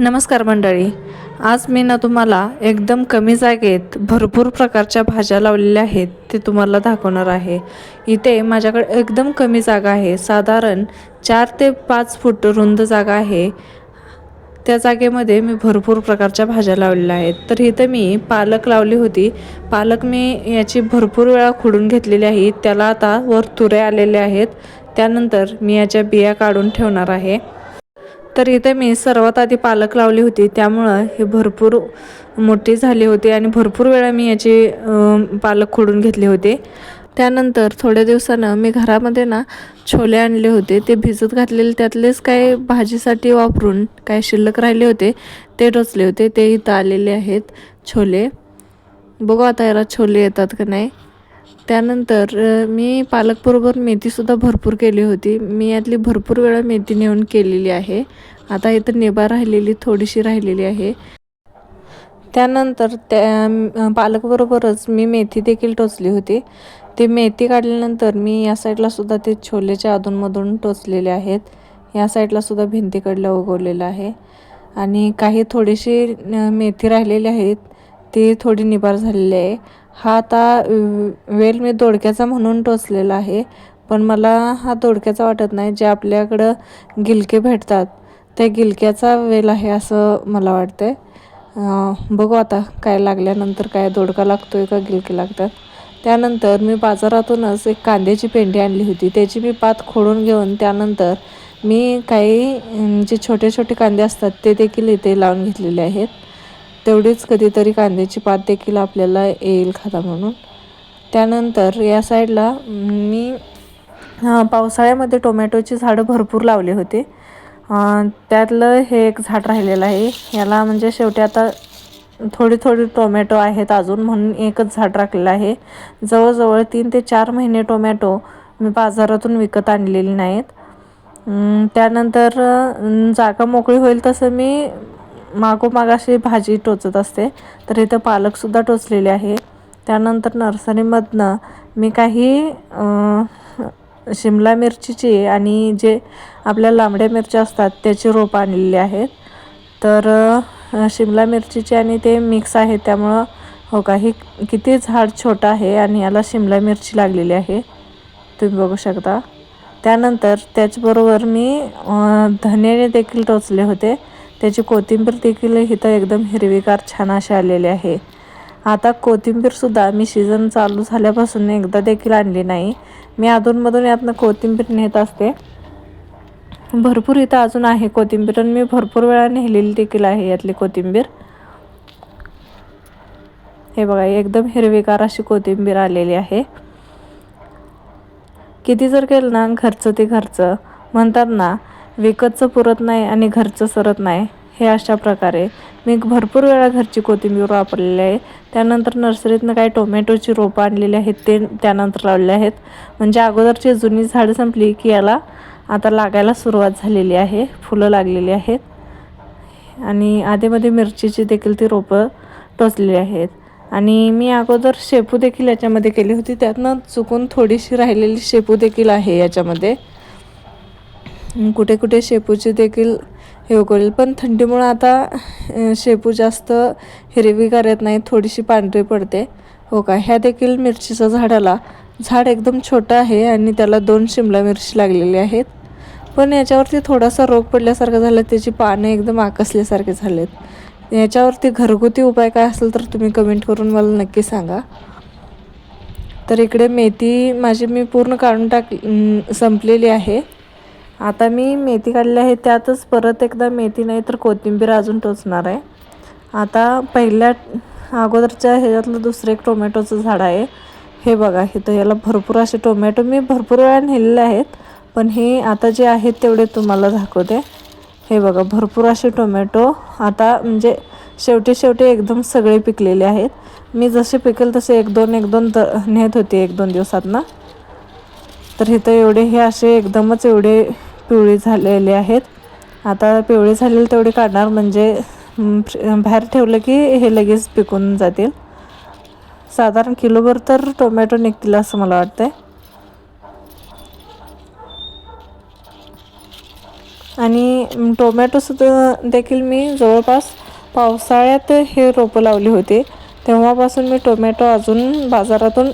नमस्कार मंडळी. आज मी ना तुम्हाला एकदम कमी जागेत भरपूर प्रकारच्या भाज्या लावलेल्या आहेत ते तुम्हाला दाखवणार आहे. इथे माझ्याकडे एकदम कमी जागा आहे. साधारण चार ते पाच फूट रुंद जागा आहे. त्या जागेमध्ये मी भरपूर प्रकारच्या भाज्या लावलेल्या आहेत. तर इथं मी पालक लावली होती. पालक मी याची भरपूर वेळा खुडून घेतलेली आहे. त्याला आता वर तुरे आलेले आहेत. त्यानंतर मी याच्या बिया काढून ठेवणार आहे. तर इथे मी सर्वात आधी पालक लावली होती. त्यामुळं हे भरपूर मोठी झाली होती आणि भरपूर वेळा मी याची पालक खोडून घेतले होते. त्यानंतर थोड्या दिवसानं मी घरामध्ये ना छोले आणले होते. ते भिजत घातलेले त्यातलेच काय भाजीसाठी वापरून काय शिल्लक राहिले होते ते टोचले होते. ते इथं आलेले आहेत छोले. बघू आता याला छोले येतात का नाही. त्यानंतर मी पालकबरोबर मेथीसुद्धा भरपूर केली होती. मी यातली भरपूर वेळा मेथी नेऊन केलेली आहे. आता इथं निभा राहिलेली थोडीशी राहिलेली आहे. त्यानंतर त्या पालकबरोबरच मी मेथी देखील टोचली होती. ती मेथी काढल्यानंतर मी या साईडलासुद्धा ते छोलेच्या अधूनमधून टोचलेले आहेत. या साईडलासुद्धा भिंतीकडलं उगवलेलं आहे. आणि काही थोडीशी मेथी राहिलेली आहेत. ती थोडी निबार झालेली आहे. हा आता वेल मी दोडक्याचा म्हणून टोचलेला आहे पण मला हा दोडक्याचा वाटत नाही जे आपल्याकडं गिलके भेटतात. त्या गिलक्याचा वेल आहे असं मला वाटतंय. बघू आता काय लागल्यानंतर काय दोडका लागतोय का गिलके लागतात. त्यानंतर मी बाजारातूनच एक कांद्याची पेंडी आणली होती. त्याची मी पात खोडून घेऊन त्यानंतर मी काही जे छोटे छोटे कांदे असतात ते देखील इथे लावून घेतलेले आहेत. तेवढीच कधीतरी कांद्याची पात देखील आपल्याला येईल खाता म्हणून. त्यानंतर या साईडला मी पावसाळ्यामध्ये टोमॅटोची झाडं भरपूर लावले होते. त्यातलं हे एक झाड राहिलेलं आहे. याला म्हणजे शेवटी आता थोडी थोडी टोमॅटो आहेत अजून म्हणून एकच झाड राखलेलं आहे. जवळजवळ तीन ते चार महिने टोमॅटो मी बाजारातून विकत आणलेली नाहीत. त्यानंतर जागा मोकळी होईल तसं मी मागोमाग अशी भाजी टोचत असते. तर इथं पालकसुद्धा टोचलेली आहे. त्यानंतर नर्सरीमधनं मी काही शिमला मिरचीची आणि जे आपल्या लांबड्या मिरच्या असतात त्याची रोपं आणलेली आहेत. तर शिमला मिरचीची आणि ते मिक्स आहे. त्यामुळं हो का हे किती झाड छोटं आहे आणि याला शिमला मिरची लागलेली आहे. तुम्ही बघू शकता. त्यानंतर त्याचबरोबर मी धने देखील टोचले होते. त्याची कोथिंबीर देखील इथं एकदम हिरवीगार छान अशी आलेली आहे. आता कोथिंबीरसुद्धा मी सीझन चालू झाल्यापासून एकदा देखील आणली नाही. मी अधूनमधून यातनं कोथिंबीर नेत असते. भरपूर इथं अजून आहे कोथिंबीर आणि मी भरपूर वेळा नेलेली देखील आहे यातली कोथिंबीर. हे बघा एकदम हिरवीगार अशी कोथिंबीर आलेली आहे. किती जर केलं ना घरचं ते घरचं. म्हणतात ना विकतचं पुरत नाही आणि घरचं सरत नाही. हे अशा प्रकारे मी भरपूर वेळा घरची कोथिंबीर वापरलेली आहे. त्यानंतर नर्सरीतनं काही टोमॅटोची रोपं आणलेली आहेत ते त्यानंतर लावलेले आहेत. म्हणजे अगोदरची जुनी झाडं संपली की याला आता लागायला सुरुवात झालेली आहे. फुलं लागलेली आहेत. आणि आधीमध्ये मिरचीची देखील ती रोपं टोचलेली आहेत. आणि मी अगोदर शेपू देखील याच्यामध्ये केली होती. त्यातनं चुकून थोडीशी राहिलेली शेपू देखील आहे याच्यामध्ये. कुठे कुठे शेपूची देखील हे उगवली पण थंडीमुळं आता शेपू जास्त हिरवीगार येत नाही थोडीशी पांढरी पडते. हो का? ह्या देखील मिरचीच्या झाडाला झाड एकदम छोटं आहे आणि त्याला दोन शिमला मिरची लागलेली आहेत. पण याच्यावरती थोडासा रोग पडल्यासारखा झाला त्याची पानं एकदम आकसल्यासारखे झालेत. याच्यावरती घरगुती उपाय काय असेल तर तुम्ही कमेंट करून मला नक्की सांगा. तर इकडे मेथी माझी मी पूर्ण काढून टाक संपलेली आहे. आता मी मेथी काढली आहे त्यातच परत एकदा मेथी नाही तर कोथिंबीर अजून टोचणार आहे. आता पहिल्या अगोदरच्या ह्याच्यातलं दुसरं एक टोमॅटोचं झाड आहे. हे बघा इथं याला भरपूर असे टोमॅटो मी भरपूर वेळा नेलेले आहेत पण हे आता जे आहेत तेवढे तुम्हाला दाखवते. हे बघा भरपूर असे टोमॅटो आता म्हणजे शेवटी शेवटी एकदम सगळे पिकलेले आहेत. मी जसे पिकेल तसे एक दोन एक दोन द नेत होते एक दोन दिवसात ना तर इथं एवढे हे असे एकदमच एवढे पिवळे झालेले आहेत. आता पिवळे झालेले तेवढे काढणार म्हणजे बाहेर ठेवलं की हे लगेच पिकून जातील. साधारण किलोभर तर टोमॅटो निघतील असं मला वाटतंय. आणि टोमॅटोसुद्धा देखील मी जवळपास पावसाळ्यात हे रोपं लावली होती. तेव्हापासून मी टोमॅटो अजून बाजारातून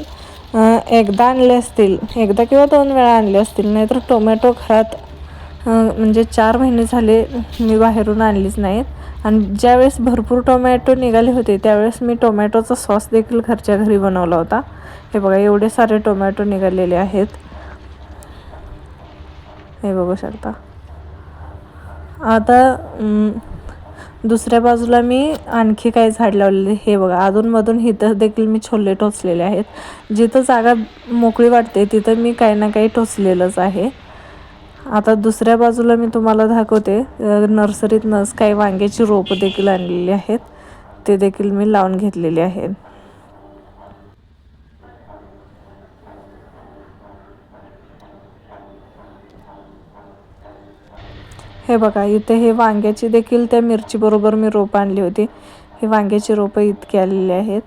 एकदा आणले असतील. एकदा किंवा दोन वेळा आणले असतील. नाहीतर टोमॅटो घरात म्हणजे चार महिने झाले मी बाहेरून आणलीच नाहीत. आणि ज्यावेळेस भरपूर टोमॅटो निघाले होते त्यावेळेस मी टोमॅटोचा सॉस देखील घरच्या घरी बनवला होता. हे बघा एवढे सारे टोमॅटो निघालेले आहेत. हे बघू शकता. आता दुसऱ्या बाजूला मी आणखी काही झाड लावलेले. हे बघा अधूनमधून इथं देखील मी छोले टोचलेले आहेत. जिथं जागा मोकळी वाटते तिथं मी काही ना काही टोचलेलंच आहे. आता दुसऱ्या बाजूला मी तुम्हाला दाखवते. नर्सरीतनंच काही वांग्याची रोपं देखील आणलेली आहेत. ते देखील मी लावून घेतलेले आहेत. हे बघा इथे हे वांग्याची देखील त्या मिरचीबरोबर मी रोपं आणली होती. हे वांग्याची रोपं इतकी आलेली आहेत.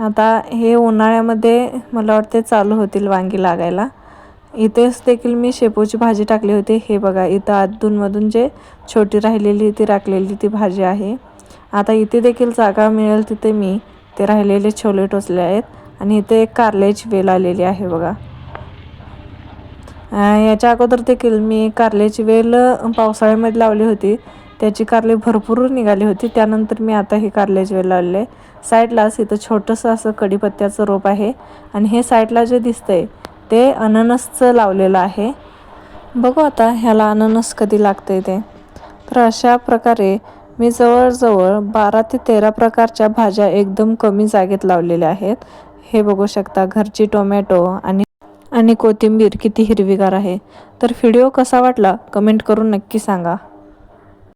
आता हे उन्हाळ्यामध्ये मला वाटते चालू होतील वांगी लागायला. इथेच देखील मी शेपूची भाजी टाकली होती. हे बघा इथं अधूनमधून जे छोटी राहिलेली ती राखलेली ती भाजी आहे. आता इथे देखील जागा मिळेल तिथे मी. ते राहिलेले छोले टोचले आहेत आणि इथे एक कारल्याची वेल आलेली आहे बघा. याच्या अगोदर देखील मी कारल्याची वेल पावसाळ्यामध्ये लावली होती. त्याची कारले भरपूर निघाली होती. त्यानंतर मी आता हे कारल्याची वेल लावले आहे. साईडलाच इथं छोटंसं असं कढीपत्त्याचं रोप आहे. आणि हे साईडला जे दिसतंय ते अननसचं लावलेलं आहे. बघू आता ह्याला अननस कधी लागतंय ते. तर अशा प्रकारे मी जवळजवळ बारा ते तेरा प्रकारच्या भाज्या एकदम कमी जागेत लावलेल्या आहेत. हे बघू शकता घरची टोमॅटो आणि आणि कोथिंबीर किती हिरवीगार आहे. तर व्हिडिओ कसा वाटला कमेंट करून नक्की सांगा.